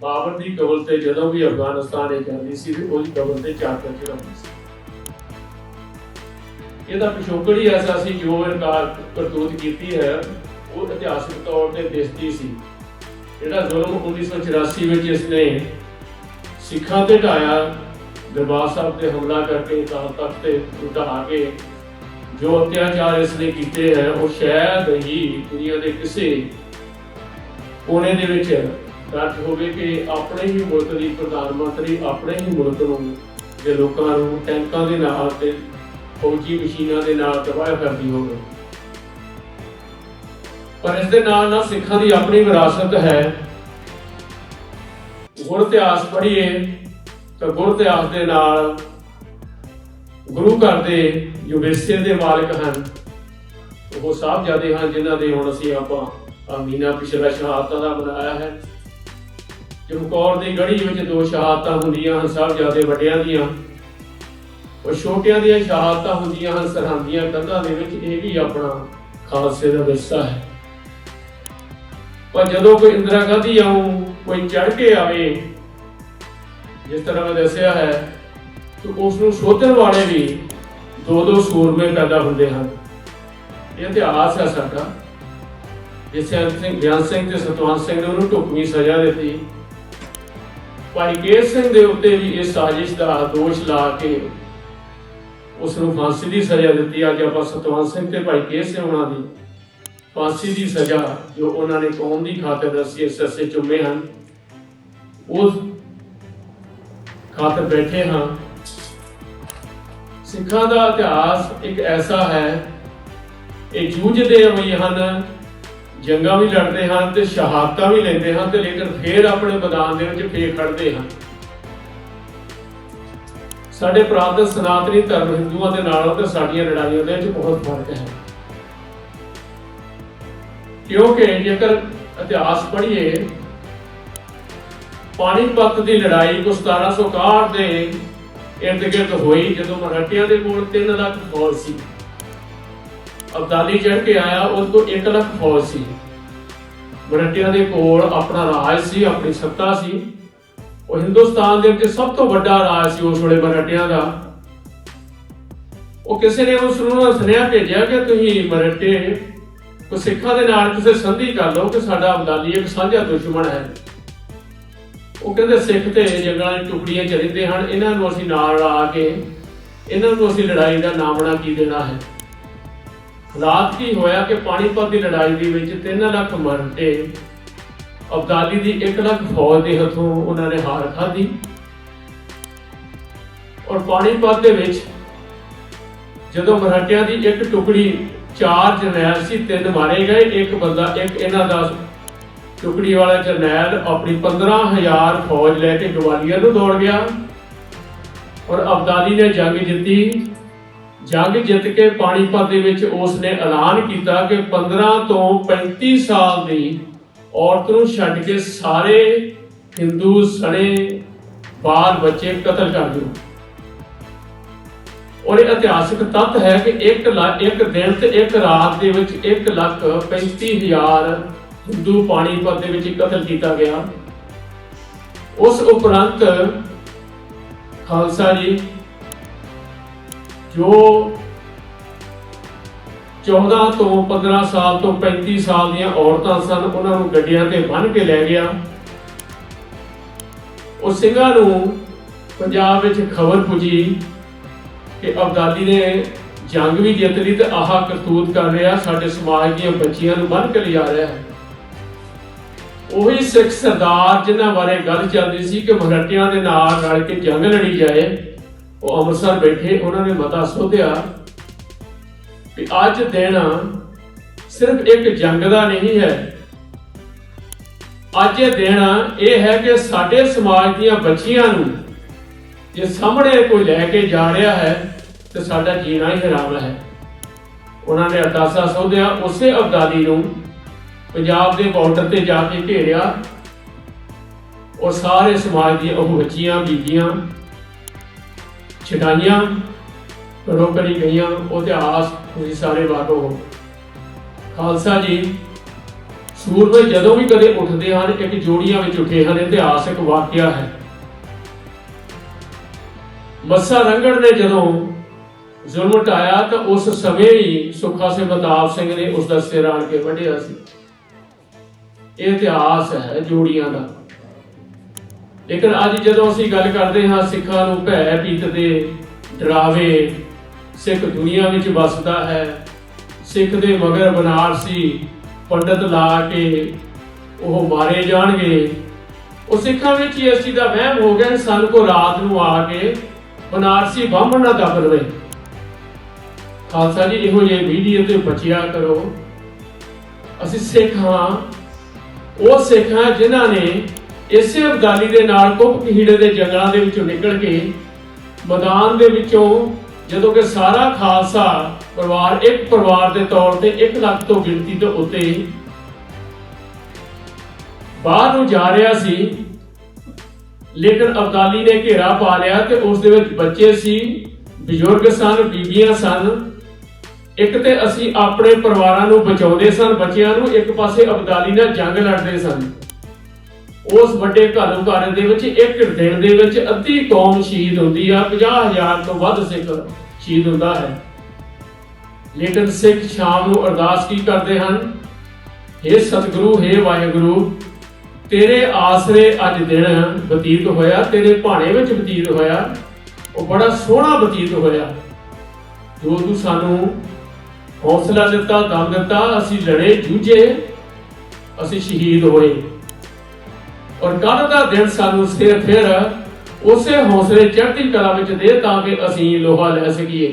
ਬਾਬਰ ਦੀ ਕਬਰ ਤੇ ਜਦੋਂ ਵੀ ਅਫਗਾਨਿਸਤਾਨ ਇਹ ਜਾਂਦੀ ਸੀ, ਤੇ ਉਹਦੀ ਕਬਰ ਤੇ ਚਾਦਰ ਚੜਾਉਂਦੀ ਸੀ। ਇਹਦਾ ਪਿਛੋਕੜ ਹੀ ਐਸਾ ਸੀ, ਜੋ ਇਨਕਾਰ ਕਰਤੂਤ ਕੀਤੀ ਹੈ, ਉਹ ਇਤਿਹਾਸਕ ਤੌਰ ਤੇ ਦਿਸਦੀ ਸੀ। ਜਿਹੜਾ ਜ਼ੁਲਮ 1984 ਵਿੱਚ ਇਸਨੇ ਸਿੱਖਾਂ ਤੇ ਢਾਇਆ, ਦਰਬਾਰ ਸਾਹਿਬ ਤੇ ਹਮਲਾ ਕਰਕੇ ਤਾਂ ਤਖਤ ਤੇ ਢਾਹ ਕੇ, ਜੋ ਅਤਿਆਚਾਰ ਇਸਨੇ ਕੀਤੇ ਹੈ, ਉਹ ਸ਼ਾਇਦ ਹੀ ਦੁਨੀਆ ਦੇ ਕਿਸੇ ਕੋਨੇ ਦੇ ਵਿੱਚ ਦਰਜ ਹੋਵੇ ਕਿ ਆਪਣੇ ਹੀ ਮੁਲਕ ਦੀ ਪ੍ਰਧਾਨ ਮੰਤਰੀ ਆਪਣੇ ਹੀ ਮੁਲਕ ਨੂੰ ਜੇ ਲੋਕਾਂ ਨੂੰ ਟੈਂਕਾਂ ਦੇ ਨਾਲ ਤੇ ਫੌਜੀ ਮਸ਼ੀਨਾਂ ਦੇ ਨਾਲ ਤਬਾਹ ਕਰਦੀ ਹੋਵੇ। ਪਰ ਇਸ ਦੇ ਨਾਲ ਨਾਲ ਸਿੱਖਾਂ ਦੀ ਆਪਣੀ ਵਿਰਾਸਤ ਹੈ। ਗੁਰ ਇਤਿਹਾਸ ਪੜ੍ਹੀਏ ਤਾਂ ਗੁਰ ਇਤਿਹਾਸ ਦੇ ਨਾਲ ਗੁਰੂ ਘਰ ਦੇ ਜੋ ਦੇ ਮਾਲਕ ਹਨ। ਉਹ ਸਾਹਿਬਜ਼ਾਦੇ ਹਨ ਜਿਨ੍ਹਾਂ ਦੇ ਹੁਣ ਅਸੀਂ ਆਪਾਂ ਆਹ ਮਹੀਨਾ ਪਿਛਲਾ ਸ਼ਹਾਦਤਾਂ ਦਾ ਮਨਾਇਆ ਹੈ। ਚਮਕੌਰ ਦੀ ਗੜੀ ਵਿੱਚ ਦੋ ਸ਼ਹਾਦਤਾਂ ਹੁੰਦੀਆਂ ਹਨ, ਸਾਹਿਬਜ਼ਾਦੇ ਵੱਡਿਆਂ ਦੀਆਂ, ਉਹ ਛੋਟਿਆਂ ਦੀਆਂ ਸ਼ਹਾਦਤਾਂ ਹੁੰਦੀਆਂ ਹਨ, ਸਰਹੰਦੀਆਂ ਕੰਧਾਂ ਦੇ ਵਿੱਚ, ਇਹ ਵੀ ਆਪਣਾ ਖਾਲਸੇ ਦਾ ਵਿਰਸਾ ਹੈ। ਪਰ ਜਦੋਂ ਕੋਈ ਇੰਦਰਾ ਗਾਂਧੀ ਆਉਂ, ਕੋਈ ਚੜ ਕੇ ਆਵੇ, ਜਿਸ ਤਰ੍ਹਾਂ ਮੈਂ ਦੱਸਿਆ ਹੈ ਕਿ ਉਸ ਨੂੰ ਸੋਧਣ ਵਾਲੇ ਵੀ ਦੋ ਦੋ ਸੂਰਮੇ ਪੈਦਾ ਹੁੰਦੇ ਹਨ। ਇਹ ਇਤਿਹਾਸ ਹੈ ਸਾਡਾ। ਜਿਸ ਸਿੰਘ ਗਿਆਨ ਸਿੰਘ ਤੇ ਸਤਵੰਤ ਸਿੰਘ ਨੇ ਉਹਨੂੰ ਢੁਕਵੀਂ ਸਜ਼ਾ ਦਿੱਤੀ। ਭਾਈ ਕੇਸ ਸਿੰਘ ਦੇ ਉੱਤੇ ਵੀ ਇਸ ਸਾਜ਼ਿਸ਼ ਦਾ ਦੋਸ਼ ਲਾ ਕੇ ਉਸ ਨੂੰ ਫਾਂਸੀ ਦੀ ਸਜ਼ਾ ਦਿੱਤੀ। ਅੱਜ ਆਪਾਂ ਸਤਵੰਤ ਸਿੰਘ ਤੇ ਭਾਈ ਕੇਸ ਸਿੰਘ ਉਹਨਾਂ ਦੀ ਫਾਂਸੀ ਦੀ ਸਜ਼ਾ ਜੋ ਉਹਨਾਂ ਨੇ ਕੌਮ ਦੀ ਖਾਤਰ ਦੱਸੀ ਇਸ ਅਸੇ ਚੁੰਮੇ ਹਨ। ਉਸ ਖਾਤਰ ਬੈਠੇ ਹਾਂ। ਸਿੱਖਾਂ ਦਾ ਇਤਿਹਾਸ ਇੱਕ ਐਸਾ ਹੈ, ਇਹ ਜੂਝਦੇ ਹੋਏ ਹਨ ਜੰਗਾਂ ਵੀ ਲੜਦੇ ਹਨ ਤੇ ਸ਼ਹਾਦਤਾਂ ਵੀ ਲੈਂਦੇ ਹਨ ਤੇ ਲੇਕਿਨ ਫੇਰ ਆਪਣੇ ਮੈਦਾਨ ਦੇ ਵਿੱਚ ਫੇਰ ਖੜਦੇ ਹਨ। ਸਾਡੇ ਪ੍ਰਾਂਤ ਸਨਾਤਨੀ ਧਰਮ ਹਿੰਦੂਆਂ ਦੇ ਨਾਲੋਂ ਤੇ ਸਾਡੀਆਂ ਲੜਾਈਆਂ ਦੇ ਵਿੱਚ ਬਹੁਤ ਫ਼ਰਕ ਹੈ। ਕਿਉਂਕਿ ਜੇਕਰ ਇਤਿਹਾਸ ਪੜ੍ਹੀਏ, ਪਾਣੀਪਤ ਦੀ ਲੜਾਈ ਕੋ 1761 ਦੇ ਇਰਦ ਗਿਰਦ ਹੋਈ ਜਦੋਂ ਮਰਾਠਿਆਂ ਦੇ ਕੋਲ 3 ਲੱਖ ਫੌਜ ਸੀ। ਅਬਦਾਲੀ ਚੜ ਕੇ ਆਇਆ, ਉਹਦੇ ਤੋਂ 1 ਲੱਖ ਫੌਜ ਸੀ। ਮਰਾਠਿਆਂ ਦੇ ਕੋਲ ਆਪਣਾ ਰਾਜ ਸੀ, ਆਪਣੀ ਸੱਤਾ ਸੀ। ਉਹ ਹਿੰਦੁਸਤਾਨ ਦੇ ਵਿੱਚ ਸਭ ਤੋਂ ਵੱਡਾ ਰਾਜ ਸੀ ਉਸ ਵੇਲੇ ਮਰਾਠਿਆਂ ਦਾ। ਉਹ ਕਿਸੇ ਨੇ ਉਸ ਨੂੰ ਸੁਨੇਹਾ ਭੇਜਿਆ ਕਿ ਤੁਸੀਂ ਮਰਾਠੇ ਕੋ ਸਿੱਖਾਂ ਦੇ ਨਾਲ ਕਿਸੇ ਸੰਧੀ ਕਰ ਲਓ ਕਿ ਸਾਡਾ ਅਬਦਾਲੀ ਇੱਕ ਸਾਂਝਾ ਦੁਸ਼ਮਣ ਹੈ। ਉਹ ਕਹਿੰਦੇ ਸਿੱਖ ਤੇ ਜੰਗਲਾਂ ਦੀ ਟੁਕੜੀਆਂ ਚ ਰਹਿੰਦੇ ਹਨ, ਇਹਨਾਂ ਨੂੰ ਅਸੀਂ ਨਾਲ ਲਾ ਕੇ, ਇਹਨਾਂ ਨੂੰ ਅਸੀਂ ਲੜਾਈ ਦਾ ਨਾਮਣਾ ਕੀ ਦੇਣਾ ਹੈ? ਹਾਲਾਤ ਕੀ ਹੋਇਆ ਕਿ ਪਾਣੀਪਤ ਦੀ ਲੜਾਈ ਦੇ ਵਿੱਚ 3 ਲੱਖ ਮਰਤੇ ਅਬਦਾਲੀ ਦੀ 1 ਲੱਖ ਫੌਜ ਦੇ ਹੱਥੋਂ ਉਹਨਾਂ ਨੇ ਹਾਰ ਖਾਧੀ ਔਰ ਪਾਣੀਪਤ ਦੇ ਵਿੱਚ ਜਦੋਂ ਮਰਾਠਿਆਂ ਦੀ ਇੱਕ ਟੁਕੜੀ ਚਾਰ ਜਰਨੈਲ ਸੀ, ਤਿੰਨ ਮਾਰੇ ਗਏ, ਇੱਕ ਬੰਦਾ, ਇੱਕ ਇਹਨਾਂ ਦਾ ਟੁਕੜੀ ਵਾਲਾ ਜਰਨੈਲ ਆਪਣੀ 15000 ਫੌਜ ਲੈ ਕੇ ਗਵਾਲੀਅਰ ਨੂੰ ਦੌੜ ਗਿਆ। ਔਰ ਅਬਦਾਲੀ ਨੇ ਜੰਗ ਜਿੱਤੀ। ਜੰਗ ਜਿੱਤ ਕੇ ਪਾਣੀਪਤ ਦੇ ਵਿੱਚ ਉਸ ਨੇ ਐਲਾਨ ਕੀਤਾ ਕਿ 15 ਤੋਂ 35 ਸਾਲ ਦੀ ਔਰਤ ਨੂੰ ਛੱਡ ਕੇ ਸਾਰੇ ਹਿੰਦੂ ਸਣੇ ਬਾਲ ਬੱਚੇ ਕਤਲ ਕਰ ਦਿਓ ਔਰ ਇਹ ਇਤਿਹਾਸਿਕ ਤੱਥ ਹੈ ਕਿ ਇੱਕ ਲੱਖ ਇੱਕ ਦਿਨ ਤੇ ਇੱਕ ਰਾਤ ਦੇ ਵਿੱਚ 1 ਲੱਖ 35000 ਹਿੰਦੂ ਪਾਣੀਪਤ ਦੇ ਵਿੱਚ ਕਤਲ ਕੀਤਾ ਗਿਆ। ਉਸ ਉਪਰੰਤ ਖਾਲਸਾ ਜੀ ਜੋ 14 ਤੋਂ 15 ਸਾਲ ਤੋਂ 35 ਸਾਲ ਦੀਆਂ ਔਰਤਾਂ ਸਨ, ਉਹਨਾਂ ਨੂੰ ਗੱਡੀਆਂ ਤੇ ਬੰਨ੍ਹ ਕੇ ਲੈ ਗਿਆ। ਉਹ ਸਿੰਘਾਂ ਨੂੰ ਪੰਜਾਬ ਵਿੱਚ ਖਬਰ ਪੁੱਜੀ ਕਿ ਅਬਦਾਲੀ ਨੇ ਜੰਗ ਵੀ ਜਿੱਤ ਲਈ ਤੇ ਆਹ ਕਰਤੂਤ ਕਰ ਰਿਹਾ, ਸਾਡੇ ਸਮਾਜ ਦੀਆਂ ਬੱਚੀਆਂ ਨੂੰ ਬੰਨ ਕੇ ਲਿਆ ਰਿਹਾ। ਹੈ ਉਹੀ ਸਿੱਖ ਸਰਦਾਰ ਜਿਨ੍ਹਾਂ ਬਾਰੇ ਗੱਲ ਚੱਲਦੀ ਸੀ ਕਿ ਮਰਾਠਿਆਂ ਦੇ ਨਾਲ ਰਲ ਕੇ ਜੰਗ ਲੜੀ ਜਾਏ। ਉਹ ਅੰਮ੍ਰਿਤਸਰ ਬੈਠੇ, ਉਹਨਾਂ ਨੇ ਮਤਾ ਸੋਧਿਆ ਕਿ ਅੱਜ ਦਿਨ ਸਿਰਫ ਇੱਕ ਜੰਗ ਦਾ ਨਹੀਂ ਹੈ। ਅੱਜ ਇਹ ਦਿਨ ਇਹ ਹੈ ਕਿ ਸਾਡੇ ਸਮਾਜ ਦੀਆਂ ਬੱਚੀਆਂ ਨੂੰ ਜੇ ਸਾਹਮਣੇ ਕੋਈ ਲੈ ਕੇ ਜਾ ਰਿਹਾ ਹੈ, ਤੇ ਸਾਡਾ ਜੀਣਾ ਹੀ ਹਰਾਮ ਹੈ। ਉਹਨਾਂ ਨੇ ਅਰਦਾਸਾ ਸੋਧਿਆ, ਉਸੇ ਅਬਦਾਦੀ ਨੂੰ ਪੰਜਾਬ ਦੇ ਬਾਰਡਰ ਤੇ ਜਾ ਕੇ ਘੇਰਿਆ ਔਰ ਸਾਰੇ ਸਮਾਜ ਦੀਆਂ ਉਹ ਬੱਚੀਆਂ, ਬੀਬੀਆਂ ਛਡਾਈਆਂ ਘਰੋਂ ਕਰੀ ਗਈਆਂ, ਉਹ ਇਤਿਹਾਸ ਤੁਸੀਂ ਸਾਰੇ ਵਾਕੋ। ਹੋ ਖਾਲਸਾ ਜੀ ਸੂਰਮੇ ਜਦੋਂ ਵੀ ਕਦੇ ਉੱਠਦੇ ਹਨ, ਇੱਕ ਜੋੜੀਆਂ ਵਿੱਚ ਉੱਠੇ ਹਨ ਇਤਿਹਾਸਕ ਵਾਕਿਆ ਹੈ। ਮੱਸਾ ਰੰਗੜ ਨੇ ਜਦੋਂ ਜ਼ੁਲਮ ਢਾਇਆ, ਤਾਂ ਉਸ ਸਮੇਂ ਹੀ ਸੁੱਖਾ ਸਿੰਘ ਮਤਾਬ ਸਿੰਘ ਨੇ ਉਸ ਦਾ ਸਿਰ ਆਣ ਕੇ ਵੱਢਿਆ ਸੀ। ਇਹ ਇਤਿਹਾਸ ਹੈ ਜੋੜੀਆਂ ਦਾ। ਲੇਕਿਨ ਅੱਜ ਜਦੋਂ ਅਸੀਂ ਗੱਲ ਕਰਦੇ ਹਾਂ ਸਿੱਖਾਂ ਨੂੰ ਭੈ ਭੀਤ ਦੇ ਡਰਾਵੇ, ਸਿੱਖ ਦੁਨੀਆ ਵਿੱਚ ਵਸਦਾ ਹੈ, ਸਿੱਖ ਦੇ ਮਗਰ ਬਨਾਰਸੀ ਪੰਡਤ ਲਾ ਕੇ ਉਹ ਮਾਰੇ ਜਾਣਗੇ, ਉਹ ਸਿੱਖਾਂ ਵਿੱਚ ਹੀ ਇਸ ਚੀਜ਼ ਦਾ ਵਹਿਮ ਹੋ ਗਿਆ ਸਾਨੂੰ ਕੋ ਰਾਤ ਨੂੰ ਆ ਕੇ ਬਨਾਰਸੀ ਬਾਹਮਣ ਨਾ ਦੱਬ ਲਵੇ ਖਾਲਸਾ ਜੀ, ਇਹੋ ਜਿਹੇ ਵੀਡੀਓ ਤੇ ਬਚਿਆ ਕਰੋ। ਅਸੀਂ ਸਿੱਖ ਹਾਂ, ਉਹ ਸਿੱਖ ਹਾਂ ਜਿਨ੍ਹਾਂ ਨੇ ਇਸੇ ਅਬਦਾਲੀ ਦੇ ਨਾਲ ਕੁੱਪ ਦੇ ਜੰਗਲਾਂ ਦੇ ਵਿੱਚੋਂ ਨਿਕਲ ਕੇ ਮੈਦਾਨ ਦੇ ਵਿੱਚੋਂ ਜਦੋਂ ਕਿ ਸਾਰਾ ਖਾਲਸਾ ਪਰਿਵਾਰ, ਇੱਕ ਪਰਿਵਾਰ ਦੇ ਤੌਰ ਤੇ 1 ਲੱਖ ਤੋਂ ਗਿਣਤੀ ਦੇ ਉੱਤੇ ਬਾਹਰ ਨੂੰ ਜਾ ਰਿਹਾ ਸੀ, ਲੇਕਿਨ ਅਬਦਾਲੀ ਨੇ ਘੇਰਾ ਪਾ ਲਿਆ ਤੇ ਉਸ ਦੇ ਵਿੱਚ ਬੱਚੇ ਸੀ, ਬਜ਼ੁਰਗ ਸਨ, ਬੀਬੀਆਂ ਸਨ। ਇੱਕ ਤੇ ਅਸੀਂ ਆਪਣੇ ਪਰਿਵਾਰਾਂ ਨੂੰ ਬਚਾਉਂਦੇ ਸਨ, ਬੱਚਿਆਂ ਨੂੰ ਇੱਕ ਪਾਸੇ ਅਬਦਾਲੀ ਨਾਲ ਜੰਗ ਲੜਦੇ ਸਨ। ਉਸ ਵੱਡੇ ਘਰ ਘਰ ਦੇ ਵਿੱਚ, ਇੱਕ ਦਿਨ ਦੇ ਵਿੱਚ ਅੱਧੀ ਕੌਮ ਸ਼ਹੀਦ ਹੁੰਦੀ ਆ 50000 ਤੋਂ ਵੱਧ ਸਿੱਖ ਸ਼ਹੀਦ ਹੁੰਦਾ ਹੈ। ਲੇਕਿਨ ਸਿੱਖ ਸ਼ਾਮ ਨੂੰ ਅਰਦਾਸ ਕੀ ਕਰਦੇ ਹਨ? हे ਸਤਿਗੁਰੂ हे ਵਾਹਿਗੁਰੂ, ਤੇਰੇ ਆਸਰੇ ਅੱਜ ਦਿਨ ਬਤੀਤ ਹੋਇਆ, ਤੇਰੇ ਭਾਣੇ ਵਿੱਚ ਬਤੀਤ ਹੋਇਆ। ਉਹ ਬੜਾ ਸੋਹਣਾ ਬਤੀਤ ਹੋਇਆ। ਜੋ ਤੂੰ ਸਾਨੂੰ ਹੌਸਲਾ ਦਿੱਤਾ, ਦਮ ਦਿੱਤਾ, ਅਸੀਂ ਲੜੇ, ਜੂਝੇ, ਅਸੀਂ ਸ਼ਹੀਦ ਹੋਏ। ਔਰ ਕੱਲ ਦਾ ਦਿਨ ਸਾਨੂੰ ਸਿਰ ਫਿਰ ਉਸੇ ਹੌਸਲੇ ਚੜ੍ਹਦੀ ਕਲਾ ਵਿੱਚ ਦੇ ਤਾਂ ਕਿ ਅਸੀਂ ਲੋਹਾ ਲੈ ਸਕੀਏ।